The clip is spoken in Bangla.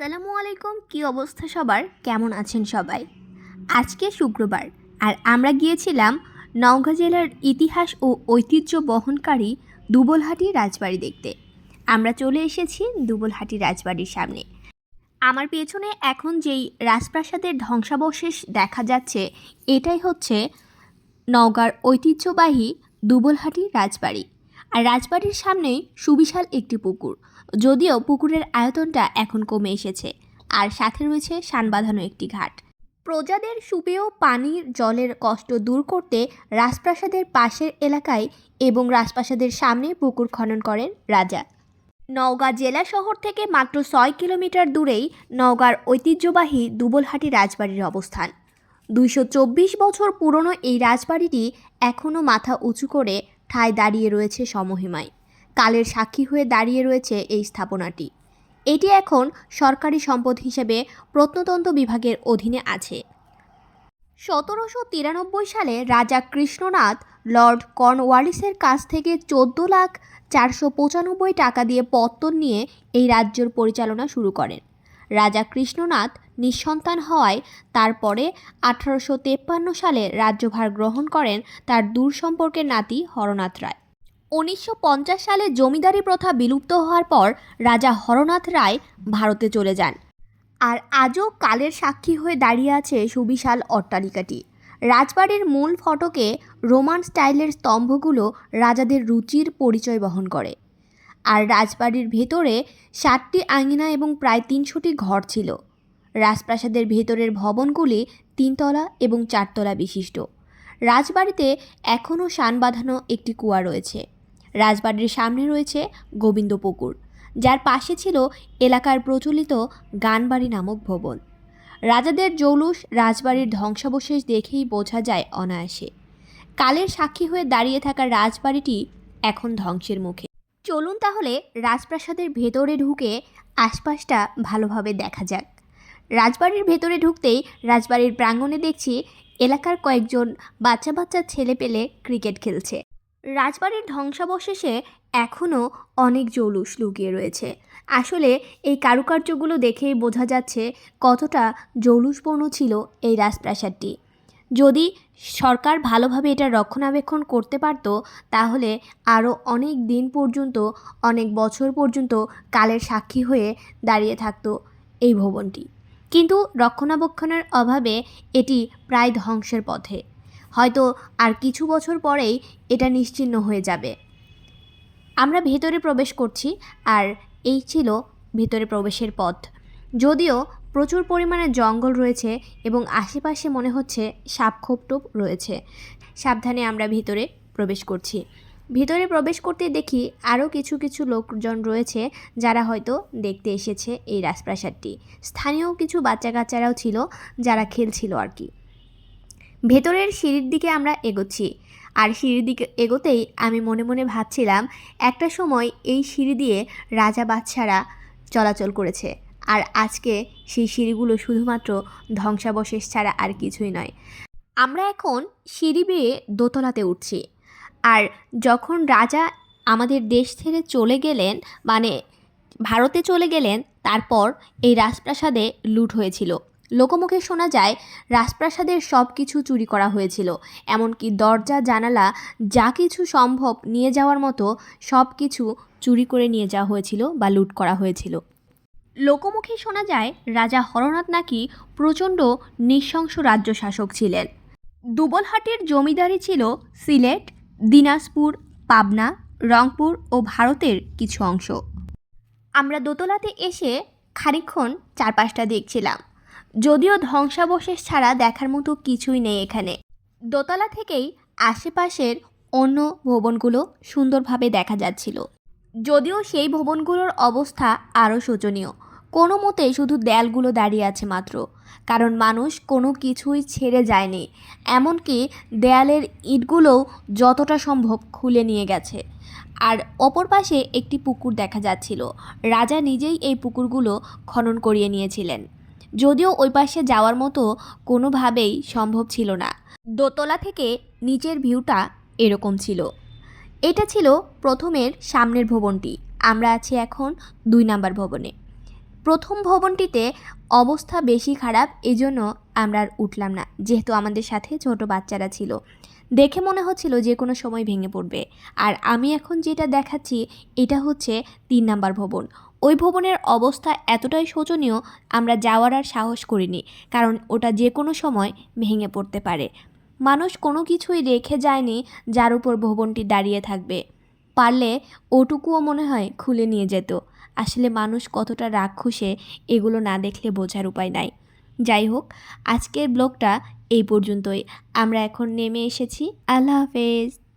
আসসালামু আলাইকুম, কি অবস্থা সবার? কেমন আছেন সবাই? আজকে শুক্রবার, আর আমরা গিয়েছিলাম নওগাঁ জেলার ইতিহাস ও ঐতিহ্য বহনকারী দুবলহাটি রাজবাড়ি দেখতে। আমরা চলে এসেছি দুবলহাটি রাজবাড়ির সামনে। আমার পেছনে এখন যেই রাজপ্রাসাদের ধ্বংসাবশেষ দেখা যাচ্ছে, এটাই হচ্ছে নওগাঁর ঐতিহ্যবাহী দুবলহাটি রাজবাড়ি। আর রাজবাড়ির সামনেই সুবিশাল একটি পুকুর। যদিও পুকুরের আয়তনটা এখন কমে এসেছে, আর সাথে রয়েছে সান বাঁধানো একটি ঘাট। প্রজাদের সুপেয় পানির জলের কষ্ট দূর করতে রাজপ্রাসাদের পাশের এলাকায় এবং রাজপ্রাসাদের সামনে পুকুর খনন করেন রাজা। নওগাঁ জেলা শহর থেকে মাত্র ছয় কিলোমিটার দূরেই নওগাঁর ঐতিহ্যবাহী দুবলহাটি রাজবাড়ির অবস্থান। দুইশো চব্বিশ বছর পুরনো এই রাজবাড়িটি এখনও মাথা উঁচু করে ঠায় দাঁড়িয়ে রয়েছে সমহিমায়। কালের সাক্ষী হয়ে দাঁড়িয়ে রয়েছে এই স্থাপনাটি। এটি এখন সরকারি সম্পদ হিসেবে প্রত্নতন্ত্র বিভাগের অধীনে আছে। সতেরোশো তিরানব্বই সালে রাজা কৃষ্ণনাথ লর্ড কর্নওয়ালিসের কাছ থেকে চোদ্দ লাখ চারশো পঁচানব্বই টাকা দিয়ে পত্তন নিয়ে এই রাজ্যের পরিচালনা শুরু করেন। রাজা কৃষ্ণনাথ নিঃসন্তান হওয়ায় তারপরে আঠারোশো তেপ্পান্ন সালে রাজ্যভার গ্রহণ করেন তার দূর সম্পর্কের নাতি হরনাথ রায়। উনিশশো পঞ্চাশ সালে জমিদারি প্রথা বিলুপ্ত হওয়ার পর রাজা হরনাথ রায় ভারতে চলে যান। আর আজও কালের সাক্ষী হয়ে দাঁড়িয়ে আছে সুবিশাল অট্টালিকাটি। রাজবাড়ির মূল ফটকে রোমান স্টাইলের স্তম্ভগুলো রাজাদের রুচির পরিচয় বহন করে। আর রাজবাড়ির ভেতরে সাতটি আঙিনা এবং প্রায় তিনশোটি ঘর ছিল। রাজপ্রাসাদের ভেতরের ভবনগুলি তিনতলা এবং চারতলা বিশিষ্ট। রাজবাড়িতে এখনও শান বাঁধানো একটি কুয়া রয়েছে। রাজবাড়ির সামনে রয়েছে গোবিন্দ পুকুর যার পাশে ছিল এলাকার প্রচলিত গানবাড়ি নামক ভবন। রাজাদের জৌলুস রাজবাড়ির ধ্বংসাবশেষ দেখেই বোঝা যায় অনায়াসে। কালের সাক্ষী হয়ে দাঁড়িয়ে থাকা রাজবাড়িটি এখন ধ্বংসের মুখে। চলুন তাহলে রাজপ্রাসাদের ভেতরে ঢুকে আশপাশটা ভালোভাবে দেখা যাক। রাজবাড়ির ভেতরে ঢুকতেই রাজবাড়ির প্রাঙ্গণে দেখছি এলাকার কয়েকজন বাচ্চা বাচ্চা ছেলে পেলে ক্রিকেট খেলছে। রাজবাড়ির ধ্বংসাবশেষে এখনও অনেক জৌলুস লুকিয়ে রয়েছে। আসলে এই কারুকার্যগুলো দেখেই বোঝা যাচ্ছে কতটা জৌলুসপূর্ণ ছিল এই রাজপ্রাসাদটি। যদি সরকার ভালোভাবে এটা রক্ষণাবেক্ষণ করতে পারত, তাহলে আরও অনেক দিন পর্যন্ত, অনেক বছর পর্যন্ত কালের সাক্ষী হয়ে দাঁড়িয়ে থাকতো এই ভবনটি। কিন্তু রক্ষণাবেক্ষণের অভাবে এটি প্রায় ধ্বংসের পথে। হয়তো আর কিছু বছর পরেই এটা নিশ্চিহ্ন হয়ে যাবে। আমরা ভেতরে প্রবেশ করছি, আর এই ছিল ভেতরে প্রবেশের পথ। যদিও প্রচুর পরিমাণে জঙ্গল রয়েছে এবং আশেপাশে মনে হচ্ছে সাপ সাপখোপটোপ রয়েছে। সাবধানে আমরা ভিতরে প্রবেশ করছি। ভিতরে প্রবেশ করতে দেখি আরও কিছু কিছু লোকজন রয়েছে যারা হয়তো দেখতে এসেছে এই রাজপ্রাসাদটি। স্থানীয় কিছু বাচ্চা কাচ্চারাও ছিল যারা খেলছিল আর কি। ভেতরের সিঁড়ির দিকে আমরা এগোচ্ছি। আর সিঁড়ির দিকে এগোতেই আমি মনে মনে ভাবছিলাম, একটা সময় এই সিঁড়ি দিয়ে রাজা বাচ্চারা চলাচল করেছে। আর আজকে সেই সিঁড়িগুলো শুধুমাত্র ধ্বংসাবশেষ ছাড়া আর কিছুই নয়। আমরা এখন সিঁড়ি বেয়ে দোতলাতে উঠছি। আর যখন রাজা আমাদের দেশ ছেড়ে চলে গেলেন মানে ভারতে চলে গেলেন, তারপর এই রাজপ্রাসাদে লুট হয়েছিল। লোকমুখে শোনা যায়, রাজপ্রাসাদের সব কিছু চুরি করা হয়েছিল। এমনকি দরজা, জানালা, যা কিছু সম্ভব নিয়ে যাওয়ার মতো সব কিছু চুরি করে নিয়ে যাওয়া হয়েছিল বা লুট করা হয়েছিল। লোকমুখে শোনা যায়, রাজা হরনাথ নাকি প্রচণ্ড নৃশংস রাজ্য শাসক ছিলেন। দুবলহাটের জমিদারি ছিল সিলেট, দিনাজপুর, পাবনা, রংপুর ও ভারতের কিছু অংশ। আমরা দোতলাতে এসে খানিক্ষণ চারপাশটা দেখছিলাম। যদিও ধ্বংসাবশেষ ছাড়া দেখার মতো কিছুই নেই এখানে। দোতলা থেকেই আশেপাশের অন্য ভবনগুলো সুন্দরভাবে দেখা যাচ্ছিল। যদিও সেই ভবনগুলোর অবস্থা আরও শোচনীয়। কোনো মতে শুধু দেয়ালগুলো দাঁড়িয়ে আছে মাত্র। কারণ মানুষ কোনো কিছুই ছেড়ে যায়নি। এমনকি দেয়ালের ইটগুলোও যতটা সম্ভব খুলে নিয়ে গেছে। আর অপর পাশে একটি পুকুর দেখা যাচ্ছিল। রাজা নিজেই এই পুকুরগুলো খনন করিয়ে নিয়েছিলেন। যদিও ওই পাশে যাওয়ার মতো কোনোভাবেই সম্ভব ছিল না। দোতলা থেকে নিচের ভিউটা এরকম ছিল। এটা ছিল প্রথমের সামনের ভবনটি। আমরা আছি এখন দুই নাম্বার ভবনে। প্রথম ভবনটিতে অবস্থা বেশি খারাপ, এজন্য আমরা আর উঠলাম না, যেহেতু আমাদের সাথে ছোট বাচ্চারা ছিল। দেখে মনে হচ্ছিল যে কোনো সময় ভেঙে পড়বে। আর আমি এখন যেটা দেখাচ্ছি, এটা হচ্ছে তিন নাম্বার ভবন। ওই ভবনের অবস্থা এতটাই শোচনীয়, আমরা যাওয়ার আর সাহস করিনি, কারণ ওটা যে কোনো সময় ভেঙে পড়তে পারে। মানুষ কোনো কিছুই রেখে যায়নি যার উপর ভবনটি দাঁড়িয়ে থাকবে। পারলে ওটুকুও মনে হয় খুলে নিয়ে যেত। আসলে মানুষ কতটা রাক্ষসে এগুলো না দেখলে বোঝার উপায় নাই। যাই হোক, আজকের ব্লগটা এই পর্যন্তই। আমরা এখন নেমে এসেছি। আল্লাহ হাফেজ।